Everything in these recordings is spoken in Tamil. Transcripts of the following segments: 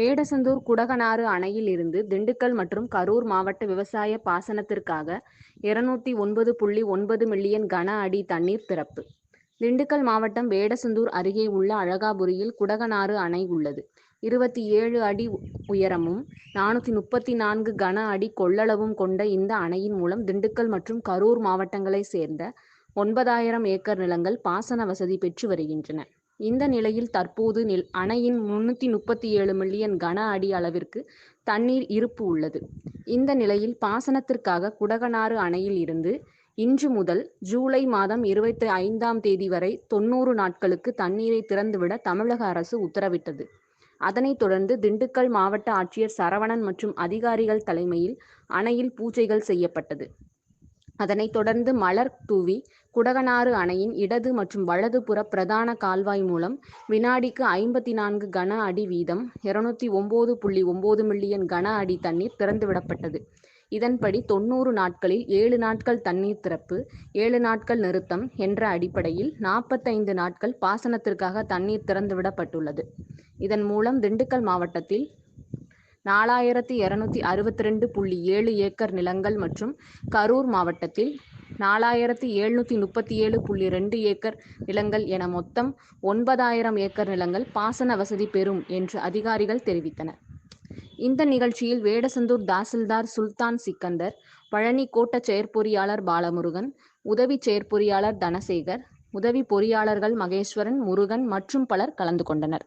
வேடசந்தூர் குடகனாறு அணையில் இருந்து திண்டுக்கல் மற்றும் கரூர் மாவட்ட விவசாய பாசனத்திற்காக இருநூத்தி ஒன்பது புள்ளி ஒன்பது மில்லியன் கன அடி தண்ணீர் திறப்பு திண்டுக்கல் மாவட்டம் வேடசந்தூர் அருகே உள்ள அழகாபுரியில் குடகனாறு அணை உள்ளது. இருபத்தி ஏழு அடி உயரமும், நானூத்தி முப்பத்தி நான்கு கன அடி கொள்ளளவும் கொண்ட இந்த அணையின் மூலம் திண்டுக்கல் மற்றும் கரூர் மாவட்டங்களை சேர்ந்த ஒன்பதாயிரம் ஏக்கர் நிலங்கள் பாசன வசதி பெற்று வருகின்றன. இந்த நிலையில் தற்போது நில் அணையின் முன்னூற்றி முப்பத்தி ஏழு மில்லியன் கன அடி அளவிற்கு தண்ணீர் இருப்பு உள்ளது. இந்த நிலையில் பாசனத்திற்காக குடகனாறு அணையில் இருந்து இன்று முதல் ஜூலை மாதம் இருபத்தி ஐந்தாம் தேதி வரை தொண்ணூறு நாட்களுக்கு தண்ணீரை திறந்துவிட தமிழக அரசு உத்தரவிட்டது. அதனைத் தொடர்ந்து திண்டுக்கல் மாவட்ட ஆட்சியர் சரவணன் மற்றும் அதிகாரிகள் தலைமையில் அணையில் பூஜைகள் செய்யப்பட்டது. அதனைத் தொடர்ந்து மலர் தூவி குடகனாறு அணையின் இடது மற்றும் வலது புற பிரதான கால்வாய் மூலம் வினாடிக்கு ஐம்பத்தி நான்கு கன அடி வீதம் இருநூத்தி ஒன்பது புள்ளி ஒன்பது மில்லியன் கன அடி தண்ணீர் திறந்துவிடப்பட்டது. இதன்படி தொண்ணூறு நாட்களில் ஏழு நாட்கள் தண்ணீர் திறப்பு, ஏழு நாட்கள் நிறுத்தம் என்ற அடிப்படையில் நாற்பத்தைந்து நாட்கள் பாசனத்திற்காக தண்ணீர் திறந்துவிடப்பட்டுள்ளது. இதன் மூலம் திண்டுக்கல் மாவட்டத்தில் நாலாயிரத்தி இருநூத்தி அறுபத்திரண்டு புள்ளி ஏழு ஏக்கர் நிலங்கள் மற்றும் கரூர் மாவட்டத்தில் நாலாயிரத்து எழுநூத்தி முப்பத்தி ஏழு புள்ளி ரெண்டு ஏக்கர் நிலங்கள் என மொத்தம் ஒன்பதாயிரம் ஏக்கர் நிலங்கள் பாசன வசதி பெறும் என்று அதிகாரிகள் தெரிவித்தனர். இந்த நிகழ்ச்சியில் வேடசந்தூர் தாசில்தார் சுல்தான் சிக்கந்தர், பழனி கோட்ட செயற்பொறியாளர் பாலமுருகன், உதவி செயற்பொறியாளர் தனசேகர், உதவி பொறியாளர்கள் மகேஸ்வரன், முருகன் மற்றும் பலர் கலந்து கொண்டனர்.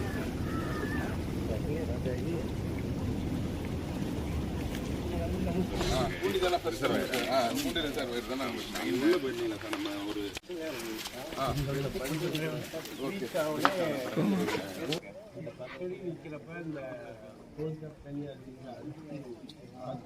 மூடி தானே பெருசாக ஆ மூடி ரிசர்வ் வயிறு தானே உங்களுக்கு உள்ளே போயிருந்தீங்களா சார் நம்ம ஒரு ஓகே.